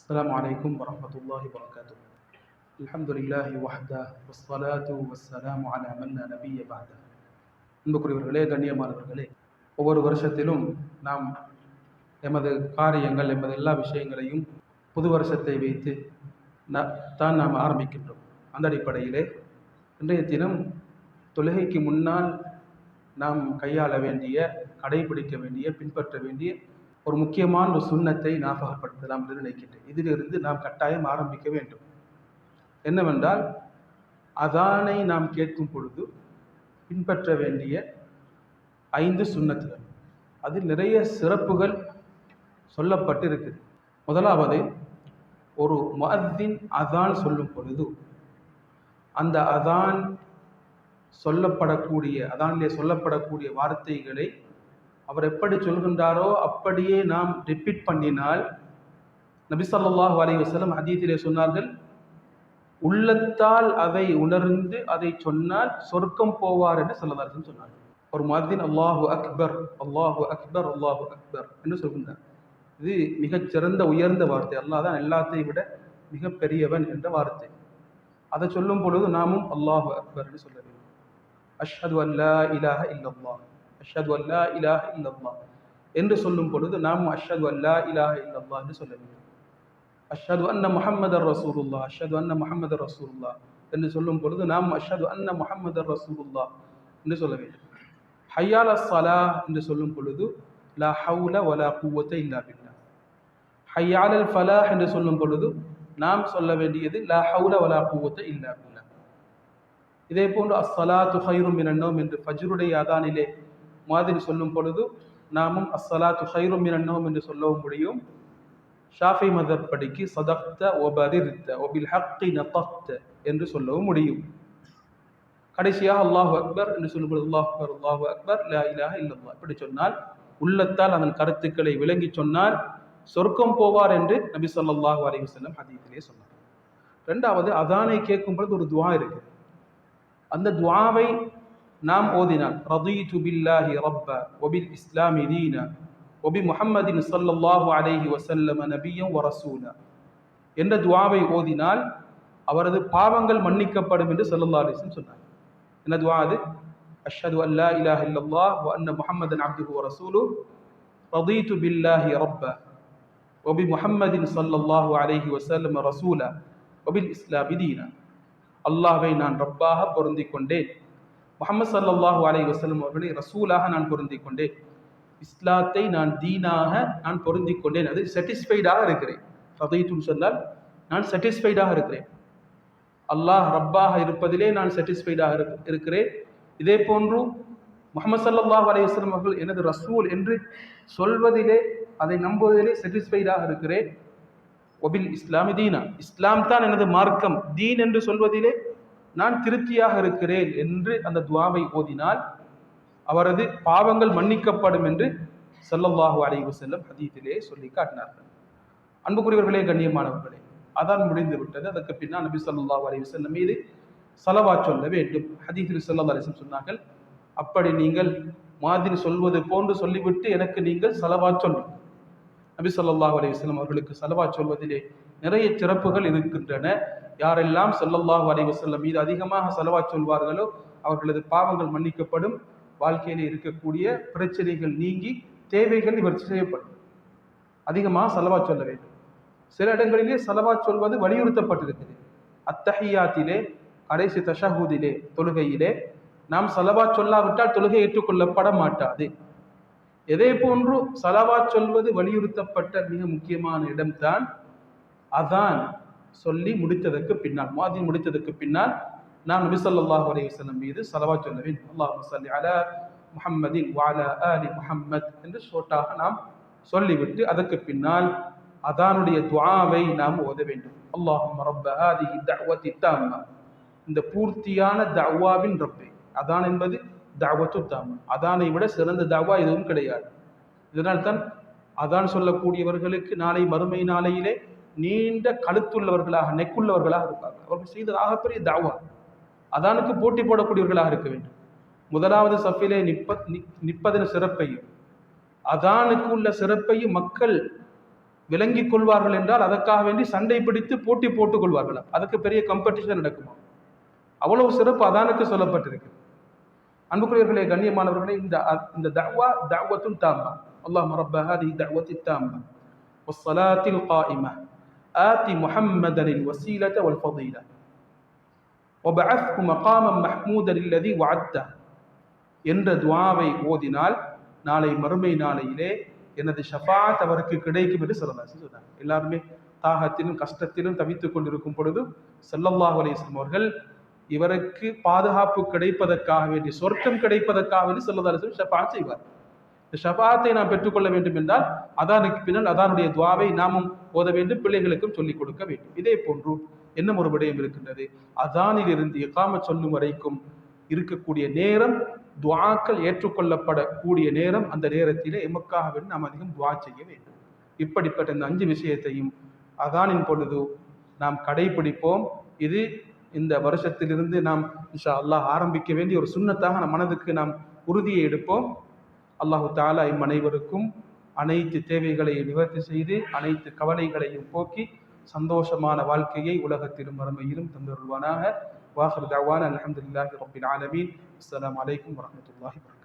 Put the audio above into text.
السلام عليكم ورحمة الله وبركاته الحمد لله وحده والصلاة والسلام على من لا نبي بعده அன்புக்குரியவர்களே கண்ணியமானவர்களே ஒவ்வொரு வருஷத்திலும் நாம் எமது காரியங்கள் எமது எல்லா விஷயங்களையும் புது வருஷத்தை வைத்து ந- தான் நாம் ஆரம்பிக்கின்றோம் அந்த அடிப்படையிலே இன்றைய தினம் தொழுகைக்கு முன்னால் நாம் கையாள வேண்டிய கடைபிடிக்க வேண்டிய பின்பற்ற வேண்டிய ஒரு முக்கியமான ஒரு சுண்ணத்தை ஞாபகப்படுத்தலாம் என்று நினைக்கின்றேன். இதிலிருந்து நாம் கட்டாயம் ஆரம்பிக்க வேண்டும். என்னவென்றால் அதானை நாம் கேட்கும் பொழுது பின்பற்ற வேண்டிய ஐந்து சுண்ணத்துகள். அதில் நிறைய சிறப்புகள் சொல்லப்பட்டு இருக்குது முதலாவது ஒரு முஅத்தின் அதான் சொல்லும் பொழுது அந்த அதான் சொல்லப்படக்கூடிய அதானிலே சொல்லப்படக்கூடிய வார்த்தைகளை அவர் எப்படி சொல்கின்றாரோ அப்படியே நாம் ரிப்பீட் பண்ணினால் நபி ஸல்லல்லாஹு அலி வசலம் அதீதிலே சொன்னார்கள் உள்ளத்தால் அதை உணர்ந்து அதை சொன்னால் சொர்க்கம் போவார் என்று சொல்லதார்கள் சொன்னார்கள். ஒரு மாதின் அல்லாஹு அக்பர் அல்லாஹு அக்பர் அல்லாஹு அக்பர் என்று சொல்கின்றார். இது மிகச் சிறந்த உயர்ந்த வார்த்தை. அல்லாஹ் தான் எல்லாத்தையும் விட மிக பெரியவன் என்ற வார்த்தை. அதை சொல்லும் பொழுது நாமும் அல்லாஹு அக்பர் என்று சொல்ல வேண்டும். அஷ்ஹது அல்லா இலாஹ இல்லல்லாஹ். அஷ்ஹது அல்லா இலாஹ இல்லல்லாஹ் என்று சொல்லும் பொழுது நாம் அஷ்ஹது அல்லா இலாஹ இல்லல்லாஹ் என்று சொல்ல வேண்டும். அஷ்ஹது அன்ன முஹம்மதர் ரசூலுல்லாஹ் அஷ்ஹது அன்ன முஹம்மதர் ரசூலுல்லாஹ் என்று சொல்லும் பொழுது நாம் அஷ்ஹது அன்ன முஹம்மதர் ரசூலுல்லாஹ் என்று சொல்ல வேண்டும். ஹய்யால ஸலா என்று சொல்லும் பொழுது லா ஹவுல வலா குவத்த இல்லா பில்லா ஹய்யாலல் ஃபலாஹ் என்று சொல்லும் பொழுது நாம் சொல்ல வேண்டியது லா ஹவுல வலா குவத்த இல்லா பில்லா இதே போன்று அஸ்ஸலாத்து ஹைரும் மினன்னோம் என்று ஃபஜ்ருடைய அதானிலே மாதிரி சொல்லும் பொழுது நாமும் அஸ்ஸலாத்து ஹைரும் மினன்னோம் என்று சொல்லவும் முடியும். ஷாஃபி மதப் படிக்கு சதக்த ஒபரிர்த்த ஒபில் ஹக்கி நத்தக்த என்று சொல்லவும் முடியும். கடைசியாக அல்லாஹு அக்பர் என்று சொல்லும்போது அல்லாஹ் அக்பர் அல்லாஹு அக்பர் லா இலாஹ இல்லல்லா இப்படி சொன்னால் உள்ளத்தால் அதன் கருத்துக்களை விளங்கி சொன்னால் சொர்க்கம் போவார் என்று நபி சொல்லாஹு அலி வல்லம் ஹதீஸிலே சொன்னார். ரெண்டாவது அதானை கேட்கும் பொழுது ஒரு துவா இருக்கு. அந்த துவாவை நாம் ஓதினால் ரதீது பில்லாஹி ரப்ப வபில் இஸ்லாமி தீன ஒபி முஹம்மதின் ஸல்லல்லாஹு அலைஹி வஸல்லம் நபியும் வரசூலா என்ற துவாவை ஓதினால் அவரது பாவங்கள் மன்னிக்கப்படும் என்று ஸல்லல்லாஹு அலைஹி வஸல்லம் சொன்னார் என்ன துவா அது அஷ்ஹது அன் லா இலாஹ இல்லல்லாஹ் வ அன்ன முஹம்மதன் அப்துஹு வ ரசூலுஹு ரதீது பில்லாஹி ரப்ப வபி முஹம்மதின் ஸல்லல்லாஹு அலைஹி வஸல்லம் ரசூலா வபில் இஸ்லாமி தீனா அல்லாஹ்வை நான் ரப்பாக பொருந்திக் கொண்டேன் முகமது சல்லாஹூ அலைஹி வசலம் அவர்களை ரசூலாக நான் பொருந்தி கொண்டேன் இஸ்லாத்தை நான் தீனாக நான் பொருந்தி கொண்டேன் அது சாட்டிஸ்ஃபைடாக இருக்கிறேன். ரதீத்துன்னு சொன்னால் நான் சாட்டிஸ்ஃபைடாக இருக்கிறேன். அல்லாஹ் ரப்பாக இருப்பதிலே நான் சாட்டிஸ்ஃபைடாக இருக்கிறேன். இதே போன்று முகமது சல்லல்லாஹு அலைஹி அவர்கள் எனது ரசூல் என்று சொல்வதிலே அதை நம்புவதிலே சாட்டிஸ்ஃபைடாக இருக்கிறேன். ஒபில் இஸ்லாமி தீனா. இஸ்லாம் தான் எனது மார்க்கம். தீன் என்று சொல்வதிலே நான் திருப்தியாக இருக்கிறேன் என்று அந்த துவாவை ஓதினால் அவரது பாவங்கள் மன்னிக்கப்படும் என்று ஸல்லல்லாஹு அலைவு செல்லும் ஹதீத்திலே சொல்லி காட்டினார்கள். அன்புக்குரியவர்களே கண்ணியமானவர்களே அதான் முடிந்து விட்டது. அதற்கு பின்னால் நபி ஸல்லல்லாஹு அலைவு செல்லும் மீது சலவா சொல்ல வேண்டும். ஹதீத்தில் ஸல்லல்லாஹு அலிசம் சொன்னார்கள் அப்படி நீங்கள் மாதிரி சொல்வது போன்று சொல்லிவிட்டு எனக்கு நீங்கள் சலவா சொல்லுங்கள். நபி ஸல்லல்லாஹு அலைஹி அவர்களுக்கு சலவா சொல்வதிலே நிறைய சிறப்புகள் இருக்கின்றன. யாரெல்லாம் ஸல்லல்லாஹு அலைஹி மீது அதிகமாக செலவா சொல்வார்களோ அவர்களது பாவங்கள் மன்னிக்கப்படும். வாழ்க்கையிலே இருக்கக்கூடிய பிரச்சனைகள் நீங்கி தேவைகள் நிவர்த்தி செய்யப்படும். அதிகமாக செலவா சொல்ல வேண்டும். சில இடங்களிலே செலவா சொல்வது வலியுறுத்தப்பட்டிருக்கிறது. அத்தஹியாத்திலே கடைசி தஷஹூதிலே தொழுகையிலே நாம் செலவா சொல்லாவிட்டால் தொழுகை ஏற்றுக்கொள்ளப்பட மாட்டாது. எதே போன்று செலவா சொல்வது வலியுறுத்தப்பட்ட மிக முக்கியமான இடம்தான் அதான். சொல்லி முடித்ததற்கு பின்னால் மாதிரி முடித்ததற்கு பின்னால் நான் நபி ஸல்லல்லாஹு அலைஹி மீது சலவா சொல்லுவேன். அல்லாஹ் அல்லாஹும்ம ஸல்லி அலா முஹம்மதின் வஅலா முஹம்மத் என்று ஷோட்டாக நாம் சொல்லிவிட்டு அதற்கு பின்னால் அதானுடைய துவாவை நாம் ஓத வேண்டும். அல்லாஹும்ம ரப்ப ஹாதிஹி தஅவதி தாம்மா. இந்த பூர்த்தியான தஅவாவின் ரப்பே. அதான் என்பது தஅவத்து தாம்மா. அதானை விட சிறந்த தஅவா எதுவும் கிடையாது. இதனால் தான் அதான் சொல்லக்கூடியவர்களுக்கு நாளை மறுமை நாளையிலே நீண்ட கழுத்துள்ளவர்களாக நெக்குள்ளவர்களாக இருப்பார்கள் அவர்கள் செய்த ஆகப்பெரிய தாவா அதானுக்கு போட்டி போடக்கூடியவர்களாக இருக்க வேண்டும் முதலாவது சஃபிலே நிப்ப நி- நிற்பதன் சிறப்பையும் அதானுக்கு உள்ள சிறப்பையும் மக்கள் விளங்கிக் கொள்வார்கள் என்றால் அதற்காக வேண்டி சண்டை பிடித்து போட்டி போட்டுக் கொள்வார்கள் அதுக்கு பெரிய காம்படிஷன் நடக்குமா அவ்வளவு சிறப்பு அதானுக்கு சொல்லப்பட்டிருக்கு அன்புக்குரியவர்களே கண்ணியமானவர்களே இந்த இந்த தஅவா தஅவத்துன் தாம்மா அல்லாஹ் ரப்ப ஹாதிஹி தஅவத்தி தாம்மா والصلاة القائمة آت محمدا الوسيلة والفضيلة وبعثه مقاما محمودا الذي وعدته என்ற துவாவை ஓதினால் நாளை மறுமை நாளையிலே எனது ஷஃபாத் அவருக்கு கிடைக்கும் என்று சொல்லலாம் சொன்னார் எல்லாருமே தாகத்திலும் கஷ்டத்திலும் தவித்துக் கொண்டிருக்கும் பொழுது செல்லல்லாஹ் அலிஸ்லாம் அவர்கள் இவருக்கு பாதுகாப்பு கிடைப்பதற்காக வேண்டி சொர்க்கம் கிடைப்பதற்காக வேண்டி செல்லதாலும் ஷஃபாத் செய்வார் இந்த ஷபாத்தை நாம் பெற்றுக்கொள்ள வேண்டும் என்றால் அதானுக்கு பின்னால் அதானுடைய துவாவை நாமும் ஓத வேண்டும் பிள்ளைகளுக்கும் சொல்லிக் கொடுக்க வேண்டும். இதே போன்று என்ன ஒரு விடயம் இருக்கின்றது. அதானில் இருந்து எகாம சொல்லும் வரைக்கும் இருக்கக்கூடிய நேரம் துவாக்கள் ஏற்றுக்கொள்ளப்படக்கூடிய நேரம் அந்த நேரத்திலே எமக்காக வேண்டும் நாம் அதிகம் துவா செய்ய வேண்டும். இப்படிப்பட்ட இந்த அஞ்சு விஷயத்தையும் அதானின் பொழுது நாம் கடைபிடிப்போம். இது இந்த வருஷத்திலிருந்து நாம் இன்ஷா அல்லாஹ் ஆரம்பிக்க வேண்டிய ஒரு சுண்ணத்தாக நம் மனதுக்கு நாம் உறுதியை எடுப்போம். அல்லாஹு தாலா இம் அனைவருக்கும் அனைத்து தேவைகளையும் நிவர்த்தி செய்து அனைத்து கவலைகளையும் போக்கி சந்தோஷமான வாழ்க்கையை உலகத்திலும் மறுமையிலும் தந்தருள்வானாக. வாஹர் தவான் அலமதுல்லாஹி ரபின் ஆலமீன். அஸ்லாம் வலைக்கம் வரமத்துல்லாஹி வரகாத்துஹு